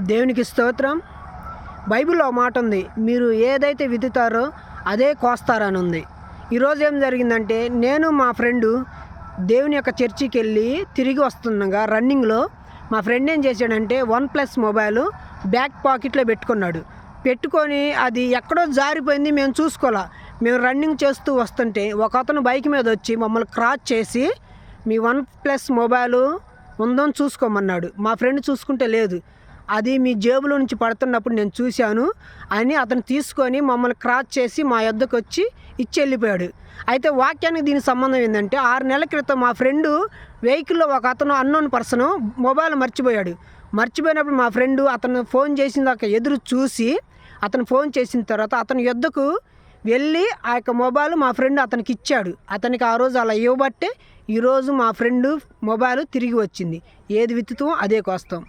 దేవునికి స్తోత్రం. బైబిల్లో మాట ఉంది మీరు ఏదైతే విత్తుతారో అదే కోస్తారని ఉంది ఈరోజు ఏం జరిగిందంటే నేను మా ఫ్రెండు దేవుని యొక్క చర్చికి వెళ్ళి తిరిగి వస్తుండగా రన్నింగ్లో మా ఫ్రెండ్ ఏం చేశాడంటే వన్ ప్లస్ మొబైల్ బ్యాక్ పాకెట్లో పెట్టుకున్నాడు. పెట్టుకొని అది ఎక్కడో జారిపోయింది మేము చూసుకోవాలా మేము రన్నింగ్ చేస్తూ వస్తుంటే ఒక అతను బైక్ మీద వచ్చి మమ్మల్ని క్రాస్ చేసి మీ వన్ ప్లస్ మొబైల్ ఉందని చూసుకోమన్నాడు. మా ఫ్రెండ్ చూసుకుంటే లేదు. అది మీ జేబులో నుంచి పడుతున్నప్పుడు నేను చూశాను అని అతను తీసుకొని మమ్మల్ని క్రాస్ చేసి మా యొద్దకు వచ్చి ఇచ్చి వెళ్ళిపోయాడు అయితే వాక్యానికి దీనికి సంబంధం ఏంటంటే ఆరు నెలల క్రితం మా ఫ్రెండు వెహికల్లో ఒక అతను అన్నోన్ పర్సన్ మొబైల్ మర్చిపోయాడు. మర్చిపోయినప్పుడు మా ఫ్రెండు అతను ఫోన్ చేసిన దాకా ఎదురు చూసి అతను ఫోన్ చేసిన తర్వాత అతని యొద్దకు వెళ్ళి ఆ యొక్క మొబైల్ మా ఫ్రెండ్ అతనికి ఇచ్చాడు. అతనికి ఆ రోజు అలా ఇవ్వబట్టే ఈరోజు మా ఫ్రెండ్ మొబైల్ తిరిగి వచ్చింది. ఏది విత్తుతాం అదే కోస్తాం.